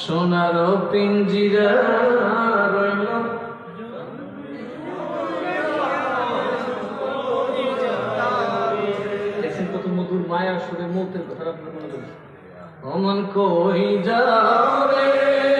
সোনার পিঞ্জিরা রইল। দেখছেন কত মধুর মায়া সুরে মুহূর্তের কথা আপনার মনে করছে অমন কই যাবে?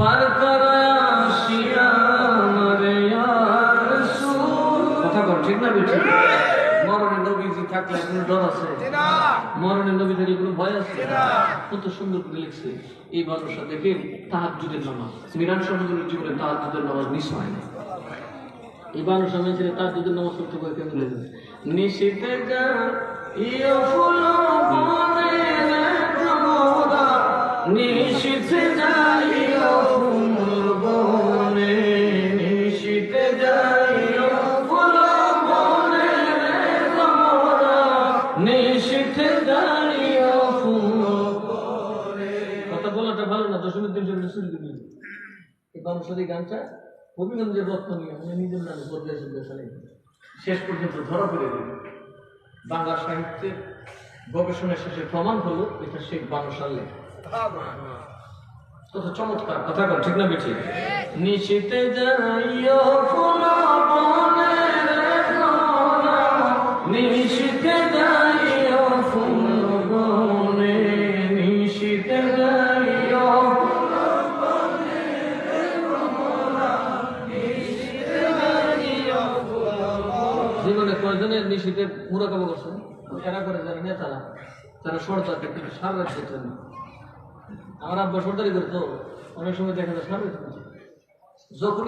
পার করো আসিয়া আমারে কথা না। মরণে থাকলে কোনো ডর আছে? মরণে নবী থাকলে কোনো ভয় আছে? কত সুন্দর করে লিখছে। এই মানুষরা দেখেন তাহাজুদের নামাজ। মিরান সমাজের জীবনে তাহাজুদের নামাজ মিস হয় না। এই মানুষ আমি দুধের নামাজ করতে পারে কেন দশমীর দিন জন্য শুরু করি এই বাংলাদেশের গানটা হবিগঞ্জের রত্ন নিয়ে আমি নিজের নামে শেষ পর্যন্ত ধরা পড়ে বাংলা সাহিত্যের গবেষণা শেষে প্রমাণ হলো এটা শেখ বানু সাল্লে কত চমৎকার কথা কর ঠিক না বেঠি নিশিতে যাইও নিশিতে যাইও জীবনে কয়জনের নিশিতে মুরাকাবা করছেন এরা করে যারা নেতারা তারা সর্দার কিন্তু সার রাখতে আমার আব্বা সর্দারি করতো অনেক সময় দেখা যায় সার যখনই যখন